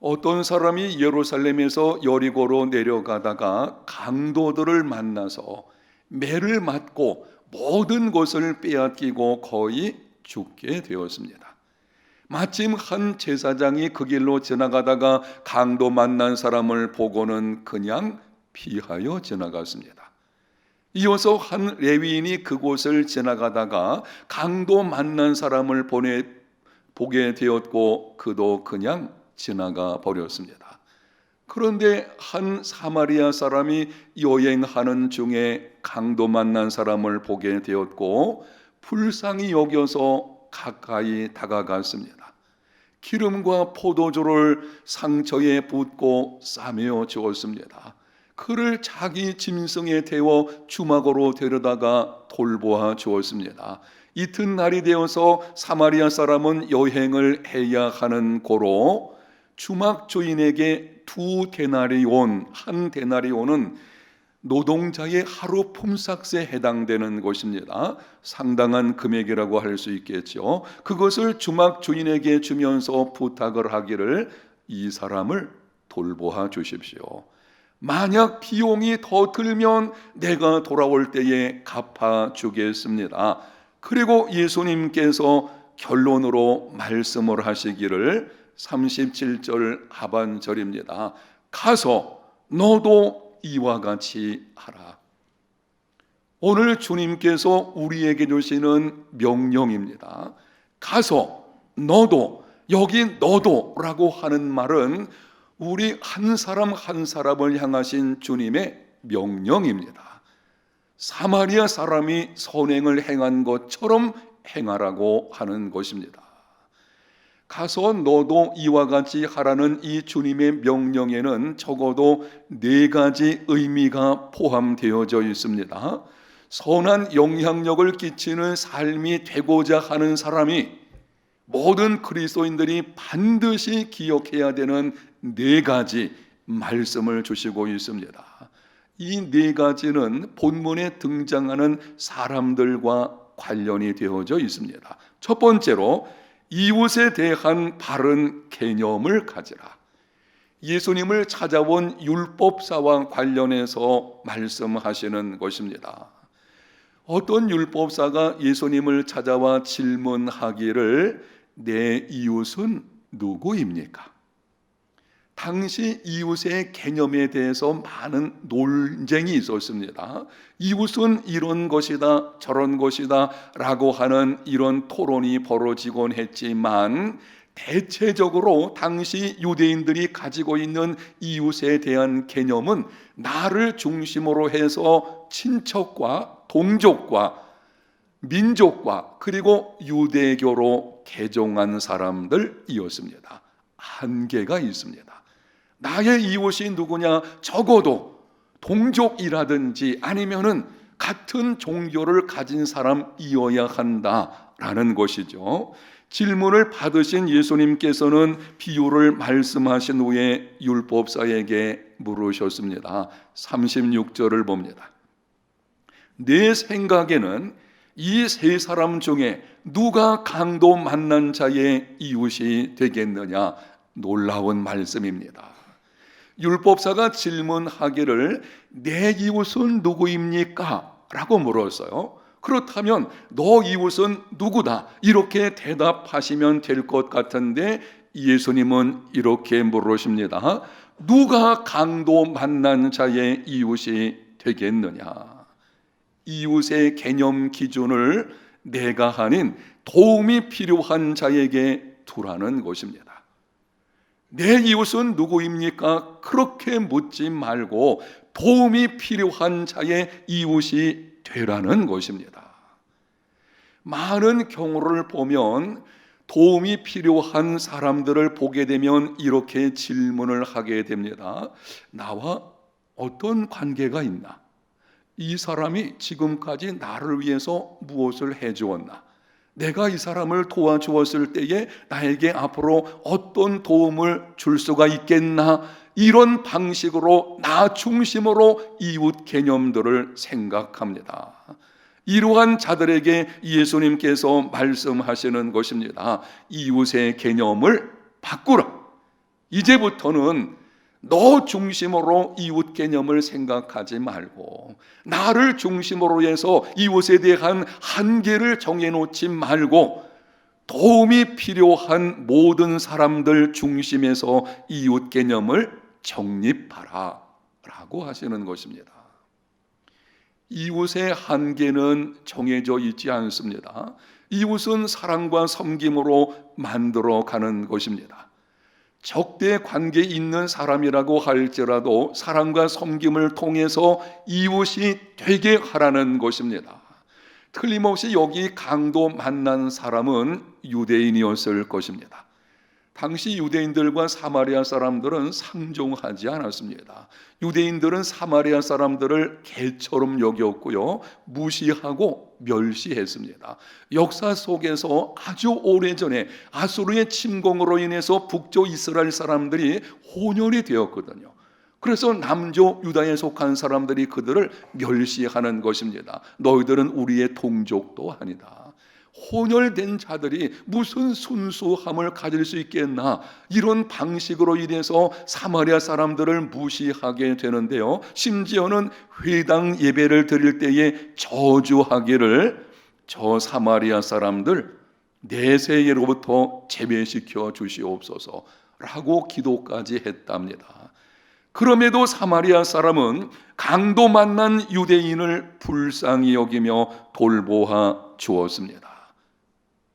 어떤 사람이 예루살렘에서 여리고로 내려가다가 강도들을 만나서 매를 맞고 모든 것을 빼앗기고 거의 죽게 되었습니다. 마침 한 제사장이 그 길로 지나가다가 강도 만난 사람을 보고는 그냥 피하여 지나갔습니다. 이어서 한 레위인이 그곳을 지나가다가 강도 만난 사람을 보내 보게 되었고 그도 그냥 지나가 버렸습니다. 그런데 한 사마리아 사람이 여행하는 중에 강도 만난 사람을 보게 되었고 불쌍히 여겨서 가까이 다가갔습니다. 기름과 포도주를 상처에 붓고 싸매어 주었습니다. 그를 자기 짐승에 태워 주막으로 데려다가 돌보아 주었습니다. 이튿날이 되어서 사마리아 사람은 여행을 해야 하는 고로 주막 주인에게 두 데나리온, 한 데나리온은 노동자의 하루 품삯에 해당되는 것입니다. 상당한 금액이라고 할 수 있겠죠. 그것을 주막 주인에게 주면서 부탁을 하기를 이 사람을 돌보아 주십시오. 만약 비용이 더 들면 내가 돌아올 때에 갚아 주겠습니다. 그리고 예수님께서 결론으로 말씀을 하시기를 37절 하반절입니다. 가서 너도 이와 같이 하라. 오늘 주님께서 우리에게 주시는 명령입니다. 가서 너도 여기 너도라고 하는 말은 우리 한 사람 한 사람을 향하신 주님의 명령입니다. 사마리아 사람이 선행을 행한 것처럼 행하라고 하는 것입니다. 가서 너도 이와 같이 하라는 이 주님의 명령에는 적어도 네 가지 의미가 포함되어져 있습니다. 선한 영향력을 끼치는 삶이 되고자 하는 사람이 모든 그리스도인들이 반드시 기억해야 되는 네 가지 말씀을 주시고 있습니다. 이 네 가지는 본문에 등장하는 사람들과 관련이 되어져 있습니다. 첫 번째로 이웃에 대한 바른 개념을 가지라. 예수님을 찾아온 율법사와 관련해서 말씀하시는 것입니다. 어떤 율법사가 예수님을 찾아와 질문하기를 내 이웃은 누구입니까? 당시 이웃의 개념에 대해서 많은 논쟁이 있었습니다. 이웃은 이런 것이다, 저런 것이다, 라고 하는 이런 토론이 벌어지곤 했지만, 대체적으로 당시 유대인들이 가지고 있는 이웃에 대한 개념은 나를 중심으로 해서 친척과 동족과 민족과 그리고 유대교로 개종한 사람들이었습니다. 한계가 있습니다. 나의 이웃이 누구냐? 적어도 동족이라든지 아니면은 같은 종교를 가진 사람이어야 한다라는 것이죠. 질문을 받으신 예수님께서는 비유를 말씀하신 후에 율법사에게 물으셨습니다. 36절을 봅니다. 내 생각에는 이 세 사람 중에 누가 강도 만난 자의 이웃이 되겠느냐? 놀라운 말씀입니다. 율법사가 질문하기를 내 이웃은 누구입니까? 라고 물었어요. 그렇다면 너 이웃은 누구다? 이렇게 대답하시면 될 것 같은데 예수님은 이렇게 물으십니다. 누가 강도 만난 자의 이웃이 되겠느냐? 이웃의 개념 기준을 내가 아닌 도움이 필요한 자에게 두라는 것입니다. 내 이웃은 누구입니까? 그렇게 묻지 말고 도움이 필요한 자의 이웃이 되라는 것입니다. 많은 경우를 보면 도움이 필요한 사람들을 보게 되면 이렇게 질문을 하게 됩니다. 나와 어떤 관계가 있나? 이 사람이 지금까지 나를 위해서 무엇을 해 주었나? 내가 이 사람을 도와주었을 때에 나에게 앞으로 어떤 도움을 줄 수가 있겠나 이런 방식으로 나 중심으로 이웃 개념들을 생각합니다. 이러한 자들에게 예수님께서 말씀하시는 것입니다. 이웃의 개념을 바꾸라. 이제부터는 너 중심으로 이웃 개념을 생각하지 말고 나를 중심으로 해서 이웃에 대한 한계를 정해놓지 말고 도움이 필요한 모든 사람들 중심에서 이웃 개념을 정립하라 라고 하시는 것입니다. 이웃의 한계는 정해져 있지 않습니다. 이웃은 사랑과 섬김으로 만들어 가는 것입니다. 적대 관계 있는 사람이라고 할지라도 사랑과 섬김을 통해서 이웃이 되게 하라는 것입니다. 틀림없이 여기 강도 만난 사람은 유대인이었을 것입니다. 당시 유대인들과 사마리아 사람들은 상종하지 않았습니다. 유대인들은 사마리아 사람들을 개처럼 여겼고요. 무시하고 멸시했습니다. 역사 속에서 아주 오래전에 아수르의 침공으로 인해서 북쪽 이스라엘 사람들이 혼혈이 되었거든요. 그래서 남조 유다에 속한 사람들이 그들을 멸시하는 것입니다. 너희들은 우리의 동족도 아니다. 혼혈된 자들이 무슨 순수함을 가질 수 있겠나 이런 방식으로 인해서 사마리아 사람들을 무시하게 되는데요. 심지어는 회당 예배를 드릴 때에 저주하기를 저 사마리아 사람들 내세예로부터 제외시켜 주시옵소서라고 기도까지 했답니다. 그럼에도 사마리아 사람은 강도 만난 유대인을 불쌍히 여기며 돌보아 주었습니다.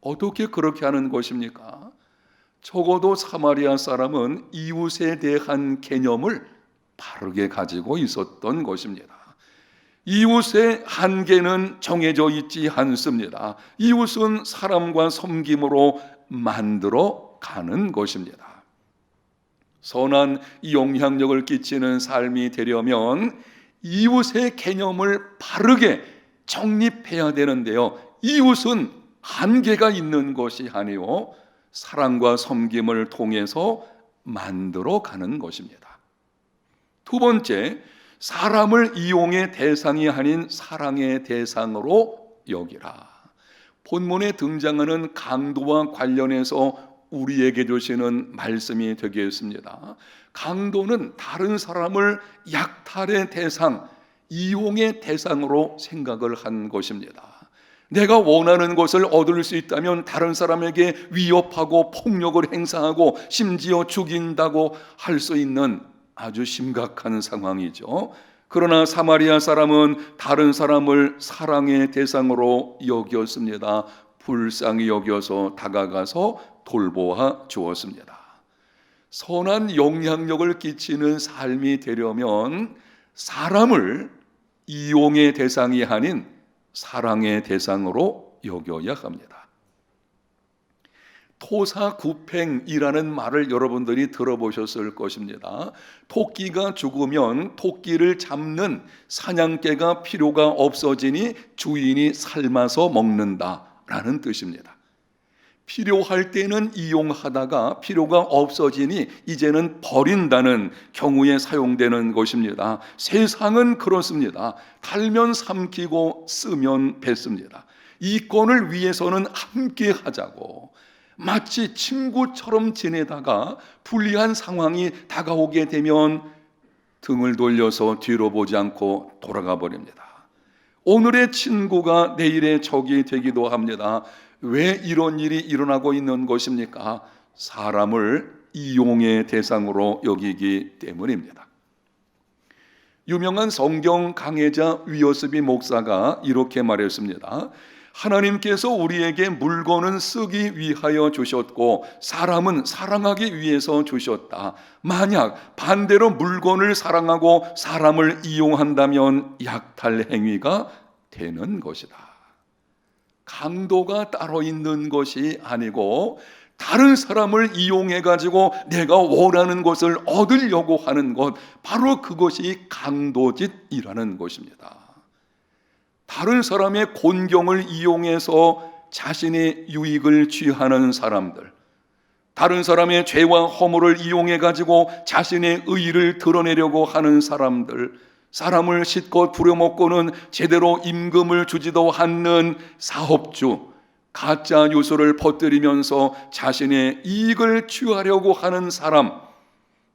어떻게 그렇게 하는 것입니까? 적어도 사마리아 사람은 이웃에 대한 개념을 바르게 가지고 있었던 것입니다. 이웃의 한계는 정해져 있지 않습니다. 이웃은 사람과 섬김으로 만들어 가는 것입니다. 선한 영향력을 끼치는 삶이 되려면 이웃의 개념을 바르게 정립해야 되는데요. 이웃은 한계가 있는 것이 아니요 사랑과 섬김을 통해서 만들어 가는 것입니다. 두 번째, 사람을 이용의 대상이 아닌 사랑의 대상으로 여기라. 본문에 등장하는 강도와 관련해서 우리에게 주시는 말씀이 되겠습니다. 강도는 다른 사람을 약탈의 대상, 이용의 대상으로 생각을 한 것입니다. 내가 원하는 것을 얻을 수 있다면 다른 사람에게 위협하고 폭력을 행사하고 심지어 죽인다고 할 수 있는 아주 심각한 상황이죠. 그러나 사마리아 사람은 다른 사람을 사랑의 대상으로 여겼습니다. 불쌍히 여겨서 다가가서 돌보아 주었습니다. 선한 영향력을 끼치는 삶이 되려면 사람을 이용의 대상이 아닌 사랑의 대상으로 여겨야 합니다. 토사구팽이라는 말을 여러분들이 들어보셨을 것입니다. 토끼가 죽으면 토끼를 잡는 사냥개가 필요가 없어지니 주인이 삶아서 먹는다라는 뜻입니다. 필요할 때는 이용하다가 필요가 없어지니 이제는 버린다는 경우에 사용되는 것입니다. 세상은 그렇습니다. 달면 삼키고 쓰면 뱉습니다. 이 건을 위해서는 함께 하자고 마치 친구처럼 지내다가 불리한 상황이 다가오게 되면 등을 돌려서 뒤로 보지 않고 돌아가 버립니다. 오늘의 친구가 내일의 적이 되기도 합니다. 왜 이런 일이 일어나고 있는 것입니까? 사람을 이용의 대상으로 여기기 때문입니다. 유명한 성경 강해자 위어스비 목사가 이렇게 말했습니다. 하나님께서 우리에게 물건은 쓰기 위하여 주셨고 사람은 사랑하기 위해서 주셨다. 만약 반대로 물건을 사랑하고 사람을 이용한다면 약탈 행위가 되는 것이다. 강도가 따로 있는 것이 아니고 다른 사람을 이용해 가지고 내가 원하는 것을 얻으려고 하는 것 바로 그것이 강도짓이라는 것입니다. 다른 사람의 곤경을 이용해서 자신의 유익을 취하는 사람들 다른 사람의 죄와 허물을 이용해 가지고 자신의 의의를 드러내려고 하는 사람들 사람을 실컷 부려먹고는 제대로 임금을 주지도 않는 사업주, 가짜 뉴스를 퍼뜨리면서 자신의 이익을 취하려고 하는 사람,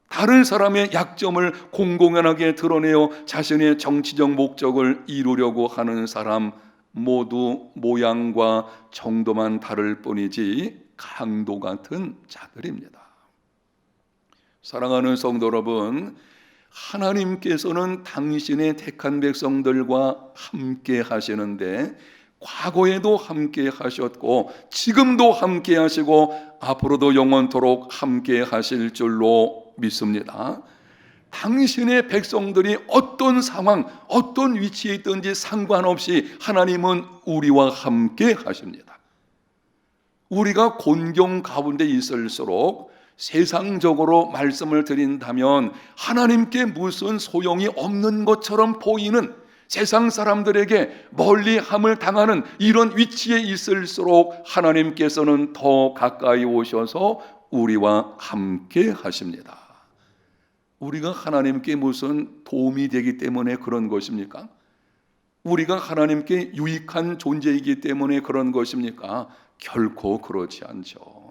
다른 사람의 약점을 공공연하게 드러내어 자신의 정치적 목적을 이루려고 하는 사람 모두 모양과 정도만 다를 뿐이지 강도 같은 자들입니다. 사랑하는 성도 여러분, 하나님께서는 당신의 택한 백성들과 함께 하시는데 과거에도 함께 하셨고 지금도 함께 하시고 앞으로도 영원토록 함께 하실 줄로 믿습니다. 당신의 백성들이 어떤 상황, 어떤 위치에 있든지 상관없이 하나님은 우리와 함께 하십니다. 우리가 곤경 가운데 있을수록 세상적으로 말씀을 드린다면 하나님께 무슨 소용이 없는 것처럼 보이는 세상 사람들에게 멀리함을 당하는 이런 위치에 있을수록 하나님께서는 더 가까이 오셔서 우리와 함께 하십니다. 우리가 하나님께 무슨 도움이 되기 때문에 그런 것입니까? 우리가 하나님께 유익한 존재이기 때문에 그런 것입니까? 결코 그렇지 않죠.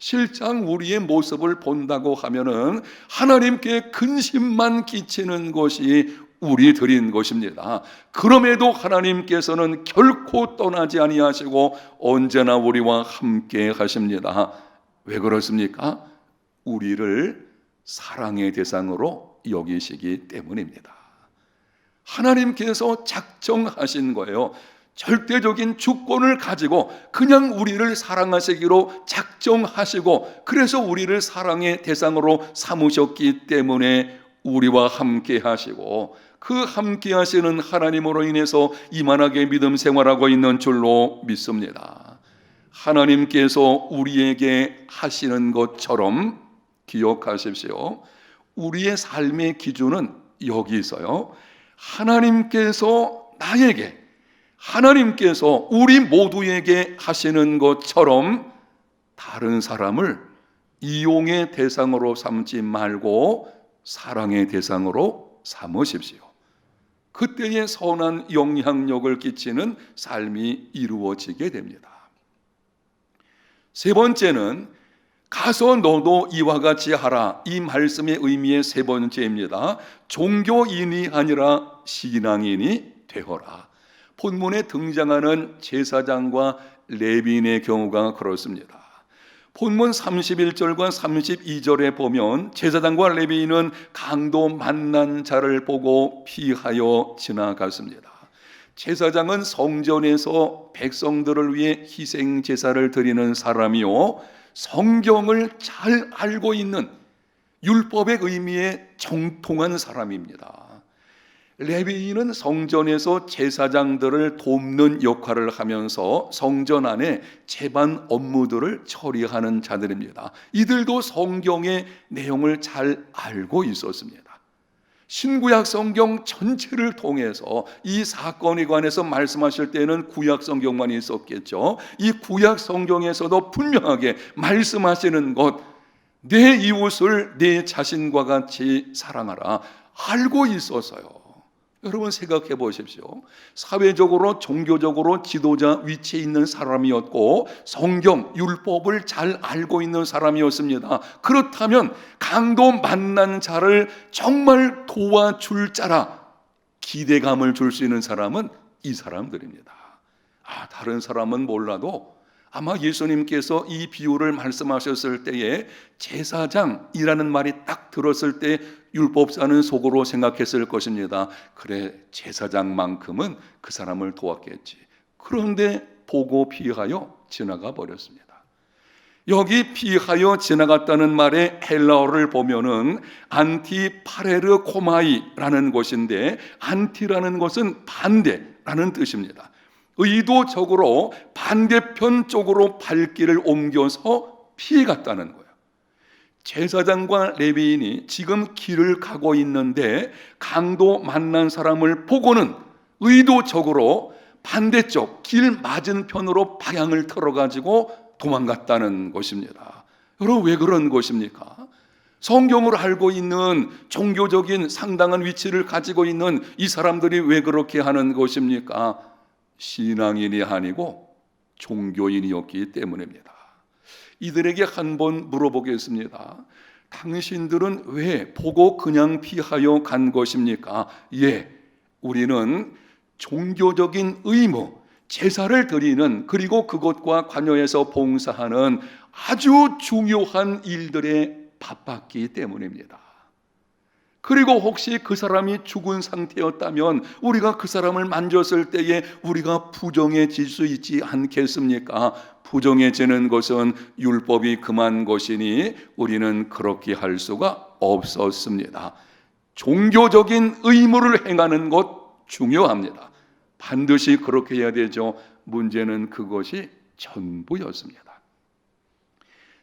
실상 우리의 모습을 본다고 하면은 하나님께 근심만 끼치는 것이 우리 드린 것입니다. 그럼에도 하나님께서는 결코 떠나지 아니하시고 언제나 우리와 함께 하십니다. 왜 그렇습니까? 우리를 사랑의 대상으로 여기시기 때문입니다. 하나님께서 작정하신 거예요. 절대적인 주권을 가지고 그냥 우리를 사랑하시기로 작정하시고 그래서 우리를 사랑의 대상으로 삼으셨기 때문에 우리와 함께 하시고 그 함께 하시는 하나님으로 인해서 이만하게 믿음 생활하고 있는 줄로 믿습니다. 하나님께서 우리에게 하시는 것처럼 기억하십시오. 우리의 삶의 기준은 여기 있어요. 하나님께서 나에게 하나님께서 우리 모두에게 하시는 것처럼 다른 사람을 이용의 대상으로 삼지 말고 사랑의 대상으로 삼으십시오. 그때의 선한 영향력을 끼치는 삶이 이루어지게 됩니다. 세 번째는 가서 너도 이와 같이 하라. 이 말씀의 의미의 세 번째입니다. 종교인이 아니라 신앙인이 되어라. 본문에 등장하는 제사장과 레빈의 경우가 그렇습니다. 본문 31절과 32절에 보면 제사장과 레비인은 강도 만난 자를 보고 피하여 지나갔습니다. 제사장은 성전에서 백성들을 위해 희생 제사를 드리는 사람이요 성경을 잘 알고 있는 율법의 의미에 정통한 사람입니다. 레위인은 성전에서 제사장들을 돕는 역할을 하면서 성전 안에 재반 업무들을 처리하는 자들입니다. 이들도 성경의 내용을 잘 알고 있었습니다. 신구약 성경 전체를 통해서 이 사건에 관해서 말씀하실 때는 구약 성경만 있었겠죠. 이 구약 성경에서도 분명하게 말씀하시는 것, 내 이웃을 내 자신과 같이 사랑하라. 알고 있었어요. 여러분 생각해 보십시오. 사회적으로 종교적으로 지도자 위치에 있는 사람이었고 성경 율법을 잘 알고 있는 사람이었습니다. 그렇다면 강도 만난 자를 정말 도와줄 자라 기대감을 줄 수 있는 사람은 이 사람들입니다. 아, 다른 사람은 몰라도 아마 예수님께서 이 비유를 말씀하셨을 때에 제사장이라는 말이 딱 들었을 때 율법사는 속으로 생각했을 것입니다. 그래, 제사장만큼은 그 사람을 도왔겠지. 그런데 보고 피하여 지나가 버렸습니다. 여기 피하여 지나갔다는 말의 헬라어를 보면은 안티파레르 코마이라는 것인데 안티라는 것은 반대라는 뜻입니다. 의도적으로 반대편 쪽으로 발길을 옮겨서 피해 갔다는 거예요. 제사장과 레비인이 지금 길을 가고 있는데 강도 만난 사람을 보고는 의도적으로 반대쪽 길 맞은편으로 방향을 틀어 가지고 도망갔다는 것입니다. 여러분 왜 그런 것입니까? 성경을 알고 있는 종교적인 상당한 위치를 가지고 있는 이 사람들이 왜 그렇게 하는 것입니까? 신앙인이 아니고 종교인이었기 때문입니다. 이들에게 한 번 물어보겠습니다. 당신들은 왜 보고 그냥 피하여 간 것입니까? 예, 우리는 종교적인 의무, 제사를 드리는 그리고 그것과 관여해서 봉사하는 아주 중요한 일들에 바빴기 때문입니다. 그리고 혹시 그 사람이 죽은 상태였다면 우리가 그 사람을 만졌을 때에 우리가 부정해질 수 있지 않겠습니까? 부정해지는 것은 율법이 금한 것이니 우리는 그렇게 할 수가 없었습니다. 종교적인 의무를 행하는 것 중요합니다. 반드시 그렇게 해야 되죠. 문제는 그것이 전부였습니다.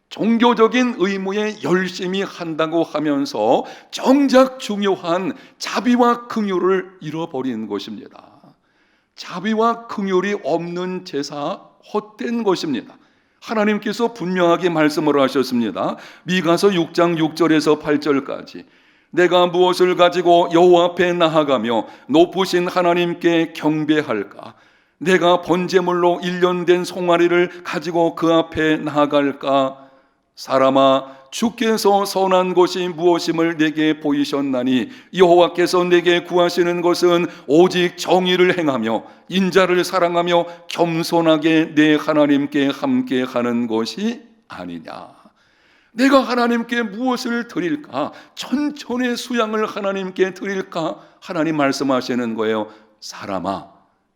종교적인 의무에 열심히 한다고 하면서 정작 중요한 자비와 긍휼을 잃어버린 것입니다. 자비와 긍휼이 없는 제사 헛된 것입니다. 하나님께서 분명하게 말씀을 하셨습니다. 미가서 6장 6절에서 8절까지 내가 무엇을 가지고 여호와 앞에 나아가며 높으신 하나님께 경배할까? 내가 번제물로 일년된 송아리를 가지고 그 앞에 나아갈까? 사람아 주께서 선한 것이 무엇임을 내게 보이셨나니 여호와께서 내게 구하시는 것은 오직 정의를 행하며 인자를 사랑하며 겸손하게 내 하나님께 함께 하는 것이 아니냐. 내가 하나님께 무엇을 드릴까? 천천의 수양을 하나님께 드릴까? 하나님 말씀하시는 거예요. 사람아,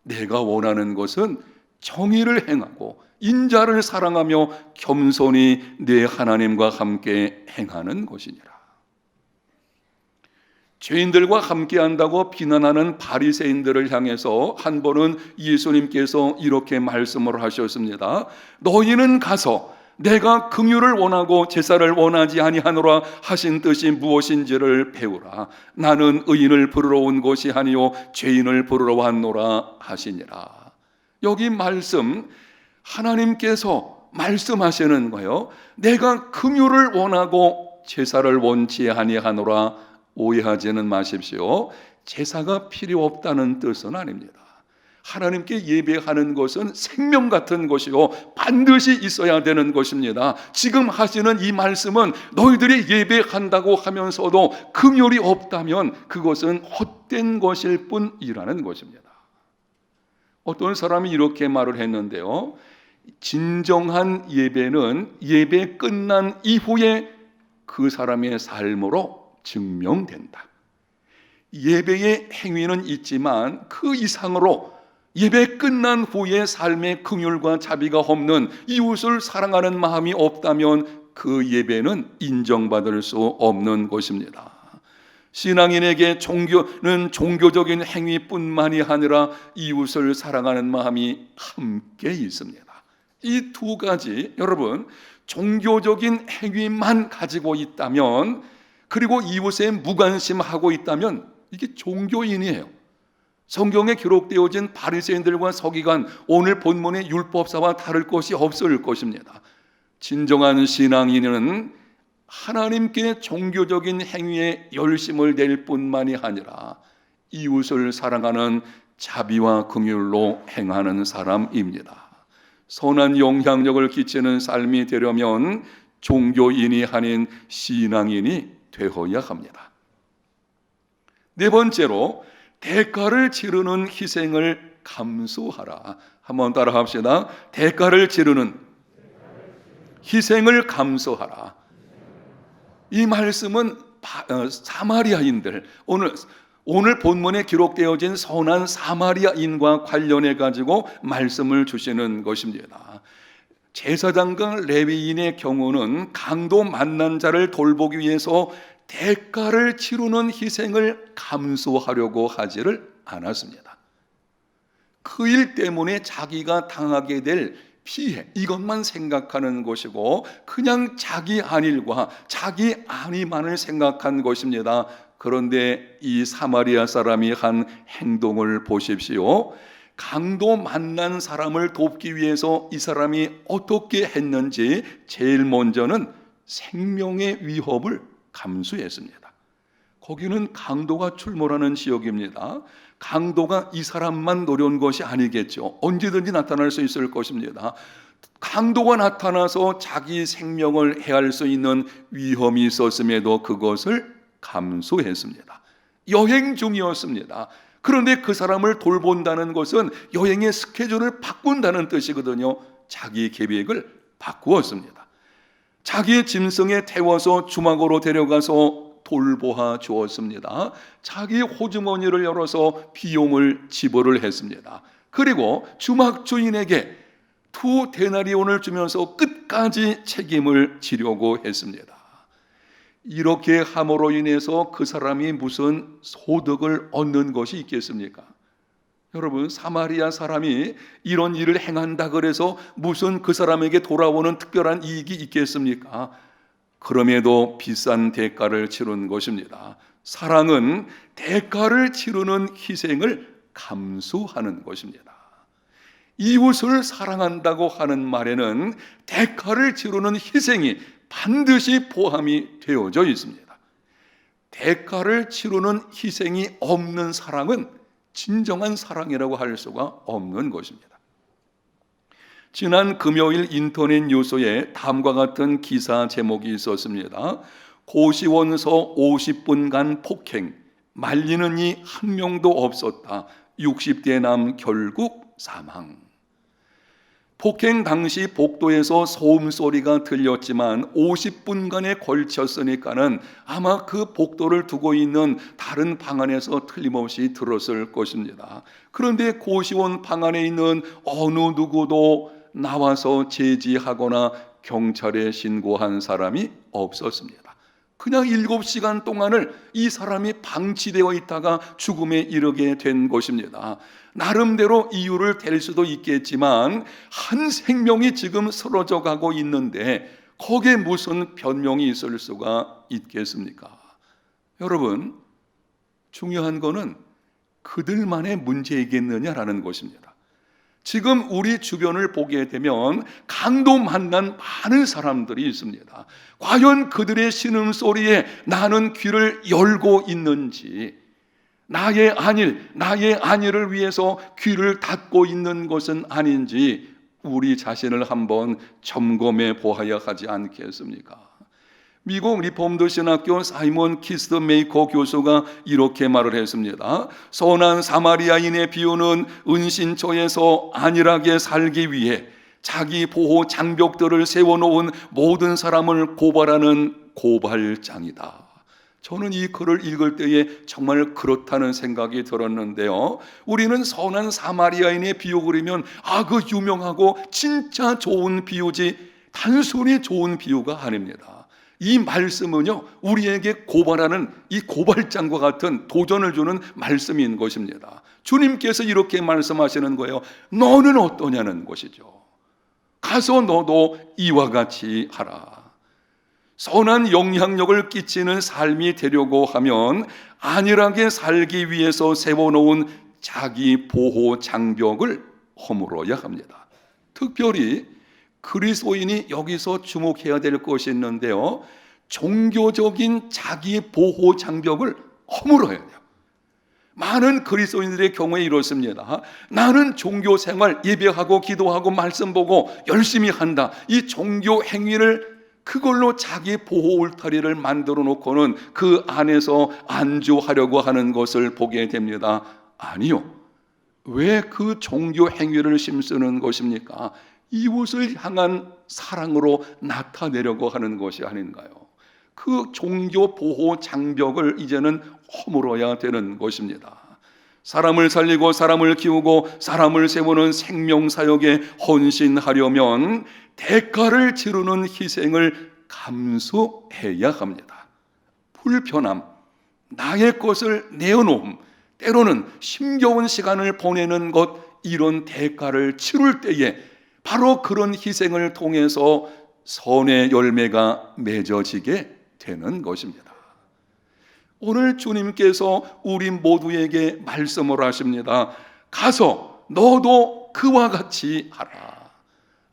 내가 원하는 것은 정의를 행하고 인자를 사랑하며 겸손히 내 하나님과 함께 행하는 것이니라. 죄인들과 함께 한다고 비난하는 바리새인들을 향해서 한 번은 예수님께서 이렇게 말씀을 하셨습니다. 너희는 가서 내가 긍휼을 원하고 제사를 원하지 아니하노라 하신 뜻이 무엇인지를 배우라. 나는 의인을 부르러 온 것이 아니요 죄인을 부르러 왔노라 하시니라. 여기 말씀 하나님께서 말씀하시는 거예요. 내가 긍휼을 원하고 제사를 원치 아니하노라 오해하지는 마십시오. 제사가 필요 없다는 뜻은 아닙니다. 하나님께 예배하는 것은 생명 같은 것이요 반드시 있어야 되는 것입니다. 지금 하시는 이 말씀은 너희들이 예배한다고 하면서도 긍휼이 없다면 그것은 헛된 것일 뿐이라는 것입니다. 어떤 사람이 이렇게 말을 했는데요. 진정한 예배는 예배 끝난 이후에 그 사람의 삶으로 증명된다. 예배의 행위는 있지만 그 이상으로 예배 끝난 후에 삶의 긍휼과 자비가 없는 이웃을 사랑하는 마음이 없다면 그 예배는 인정받을 수 없는 것입니다. 신앙인에게 종교는 종교적인 행위뿐만이 아니라 이웃을 사랑하는 마음이 함께 있습니다. 이 두 가지 여러분 종교적인 행위만 가지고 있다면 그리고 이웃에 무관심하고 있다면 이게 종교인이에요. 성경에 기록되어진 바리새인들과 서기관 오늘 본문의 율법사와 다를 것이 없을 것입니다. 진정한 신앙인은 하나님께 종교적인 행위에 열심을 낼 뿐만이 아니라 이웃을 사랑하는 자비와 긍휼로 행하는 사람입니다. 선한 영향력을 끼치는 삶이 되려면 종교인이 아닌 신앙인이 되어야 합니다. 네 번째로 대가를 치르는 희생을 감수하라. 한번 따라 합시다. 대가를 치르는 희생을 감수하라. 이 말씀은 어, 사마리아인들 오늘 오늘 본문에 기록되어진 선한 사마리아인과 관련해 가지고 말씀을 주시는 것입니다. 제사장과 레위인의 경우는 강도 만난 자를 돌보기 위해서 대가를 치르는 희생을 감수하려고 하지를 않았습니다. 그 일 때문에 자기가 당하게 될 피해 이것만 생각하는 것이고 그냥 자기 안일과 자기 안위만을 생각한 것입니다. 그런데 이 사마리아 사람이 한 행동을 보십시오. 강도 만난 사람을 돕기 위해서 이 사람이 어떻게 했는지 제일 먼저는 생명의 위협을 감수했습니다. 거기는 강도가 출몰하는 지역입니다. 강도가 이 사람만 노려온 것이 아니겠죠. 언제든지 나타날 수 있을 것입니다. 강도가 나타나서 자기 생명을 해할 수 있는 위험이 있었음에도 그것을 감수했습니다. 여행 중이었습니다. 그런데 그 사람을 돌본다는 것은 여행의 스케줄을 바꾼다는 뜻이거든요. 자기 계획을 바꾸었습니다. 자기의 짐승에 태워서 주막으로 데려가서 돌보아 주었습니다. 자기 호주머니를 열어서 비용을 지불을 했습니다. 그리고 주막 주인에게 두 데나리온을 주면서 끝까지 책임을 지려고 했습니다. 이렇게 함으로 인해서 그 사람이 무슨 소득을 얻는 것이 있겠습니까? 여러분 사마리아 사람이 이런 일을 행한다 그래서 무슨 그 사람에게 돌아오는 특별한 이익이 있겠습니까? 그럼에도 비싼 대가를 치른 것입니다. 사랑은 대가를 치르는 희생을 감수하는 것입니다. 이웃을 사랑한다고 하는 말에는 대가를 치르는 희생이 반드시 포함이 되어져 있습니다. 대가를 치르는 희생이 없는 사랑은 진정한 사랑이라고 할 수가 없는 것입니다. 지난 금요일 인터넷 뉴스에 다음과 같은 기사 제목이 있었습니다. 고시원서 50분간 폭행, 말리는 이 한 명도 없었다. 60대 남 결국 사망. 폭행 당시 복도에서 소음 소리가 들렸지만 50분간에 걸쳤으니까는 아마 그 복도를 두고 있는 다른 방 안에서 틀림없이 들었을 것입니다. 그런데 고시원 방 안에 있는 어느 누구도 나와서 제지하거나 경찰에 신고한 사람이 없었습니다. 그냥 일곱 시간 동안을 이 사람이 방치되어 있다가 죽음에 이르게 된 것입니다. 나름대로 이유를 댈 수도 있겠지만 한 생명이 지금 쓰러져 가고 있는데 거기에 무슨 변명이 있을 수가 있겠습니까? 여러분, 중요한 거는 그들만의 문제이겠느냐라는 것입니다. 지금 우리 주변을 보게 되면 강도 만난 많은 사람들이 있습니다. 과연 그들의 신음소리에 나는 귀를 열고 있는지, 나의 안일, 나의 안일을 위해서 귀를 닫고 있는 것은 아닌지 우리 자신을 한번 점검해 보아야 하지 않겠습니까? 미국 리폼드 신학교 사이먼 키스트 메이커 교수가 이렇게 말을 했습니다. 선한 사마리아인의 비유는 은신처에서 안일하게 살기 위해 자기 보호 장벽들을 세워놓은 모든 사람을 고발하는 고발장이다. 저는 이 글을 읽을 때에 정말 그렇다는 생각이 들었는데요. 우리는 선한 사마리아인의 비유 그리면 아, 그 유명하고 진짜 좋은 비유지 단순히 좋은 비유가 아닙니다. 이 말씀은요, 우리에게 고발하는 이 고발장과 같은 도전을 주는 말씀인 것입니다. 주님께서 이렇게 말씀하시는 거예요. 너는 어떠냐는 것이죠. 가서 너도 이와 같이 하라. 선한 영향력을 끼치는 삶이 되려고 하면 안일하게 살기 위해서 세워놓은 자기 보호 장벽을 허물어야 합니다. 특별히 그리스도인이 여기서 주목해야 될 것이 있는데요. 종교적인 자기 보호 장벽을 허물어야 돼요. 많은 그리스도인들의 경우에 이렇습니다. 나는 종교 생활 예배하고 기도하고 말씀 보고 열심히 한다. 이 종교 행위를 그걸로 자기 보호 울타리를 만들어 놓고는 그 안에서 안주하려고 하는 것을 보게 됩니다. 아니요. 왜 그 종교 행위를 심쓰는 것입니까? 이웃을 향한 사랑으로 나타내려고 하는 것이 아닌가요? 그 종교 보호 장벽을 이제는 허물어야 되는 것입니다. 사람을 살리고 사람을 키우고 사람을 세우는 생명 사역에 헌신하려면 대가를 치르는 희생을 감수해야 합니다. 불편함, 나의 것을 내어놓음, 때로는 힘겨운 시간을 보내는 것 이런 대가를 치를 때에 바로 그런 희생을 통해서 선의 열매가 맺어지게 되는 것입니다. 오늘 주님께서 우리 모두에게 말씀을 하십니다. 가서 너도 그와 같이 하라.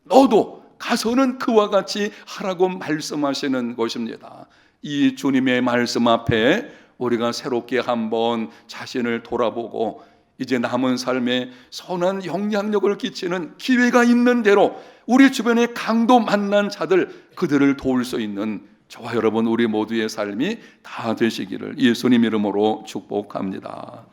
너도 가서는 그와 같이 하라고 말씀하시는 것입니다. 이 주님의 말씀 앞에 우리가 새롭게 한번 자신을 돌아보고 이제 남은 삶에 선한 영향력을 끼치는 기회가 있는 대로 우리 주변에 강도 만난 자들 그들을 도울 수 있는 저와 여러분 우리 모두의 삶이 다 되시기를 예수님 이름으로 축복합니다.